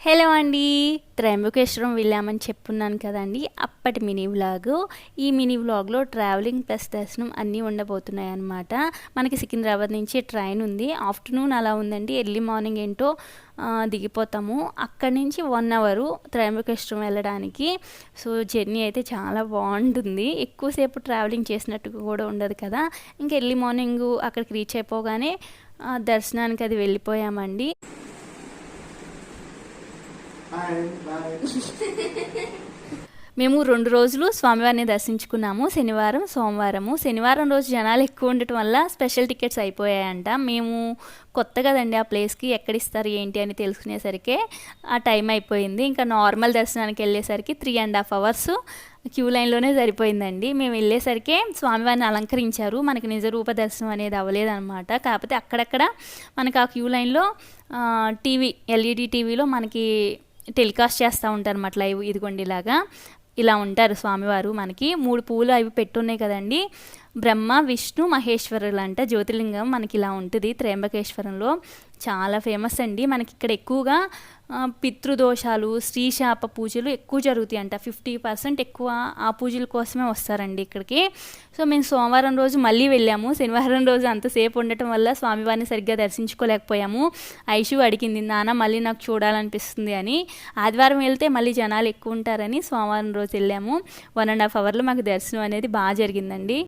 Hello అండి. త్రయంబకేశ్వరం వెళ్ళామని చెప్పున్నాను కదండి. అప్పటి మినీ వ్లాగ్. ఈ మినీ వ్లాగ్లో ట్రావెలింగ్ ప్లస్ దర్శనం అన్నీ ఉండబోతున్నాయి అన్నమాట మనకి సికింద్రాబాద్ నుంచి ట్రైన్ ఉంది. ఆఫ్టర్నూన్ అలా ఉందండి. ఎర్లీ మార్నింగ్ ఏంటో దిగిపోతాము. అక్కడి నుంచి వన్ అవరు త్రయంబకేశ్వరం వెళ్ళడానికి. సో జర్నీ అయితే చాలా బాగుంటుంది. ఎక్కువసేపు ట్రావెలింగ్ చేసినట్టు కూడా ఉండదు కదా. ఇంకా ఎర్లీ మార్నింగ్ అక్కడికి రీచ్ అయిపోగానే దర్శనానికి అది వెళ్ళిపోయామండి. మేము రెండు రోజులు స్వామివారిని దర్శించుకున్నాము. శనివారం సోమవారము. శనివారం రోజు జనాలు ఎక్కువ ఉండటం వల్ల స్పెషల్ టికెట్స్ అయిపోయాయంట. మేము కొత్త కదండి ఆ ప్లేస్కి ఎక్కడిస్తారు ఏంటి అని తెలుసుకునేసరికి ఆ టైం అయిపోయింది. ఇంకా నార్మల్ దర్శనానికి వెళ్ళేసరికి three and half hours queue లైన్లోనే సరిపోయిందండి. మేము వెళ్ళేసరికి స్వామివారిని అలంకరించారు. మనకి నిజ రూప దర్శనం అనేది అవ్వలేదన్నమాట. కాకపోతే అక్కడక్కడ మనకు ఆ క్యూ లైన్లో టీవీ ఎల్ఈడి టీవీలో మనకి టెలికాస్ట్ చేస్తూ ఉంటారు అన్నమాట లైవ్ ఇదిగోండి ఇలాగా. ఇలా ఉంటారు స్వామివారు మనకి. మూడు పూలు అవి పెట్టున్నాయి కదండి. బ్రహ్మ విష్ణు మహేశ్వరులు అంట జ్యోతిర్లింగం మనకి ఇలా ఉంటుంది. త్రయంబకేశ్వరంలో చాలా ఫేమస్ అండి. మనకి ఇక్కడ ఎక్కువగా పితృదోషాలు శ్రీశాప పూజలు ఎక్కువ జరుగుతాయి అంట ఫిఫ్టీ పర్సెంట్ ఎక్కువ ఆ పూజల కోసమే వస్తారండి ఇక్కడికి. సో మేము సోమవారం రోజు మళ్ళీ వెళ్ళాము. శనివారం రోజు అంతసేపు ఉండటం వల్ల స్వామివారిని సరిగ్గా దర్శించుకోలేకపోయాము. ఐషు అడిగింది నాన్న మళ్ళీ నాకు చూడాలనిపిస్తుంది అని. ఆదివారం వెళ్తే మళ్ళీ జనాలు ఎక్కువ ఉంటారని సోమవారం రోజు వెళ్ళాము. వన్ అండ్ హాఫ్ అవర్లో మాకు దర్శనం అనేది బాగా జరిగిందండి.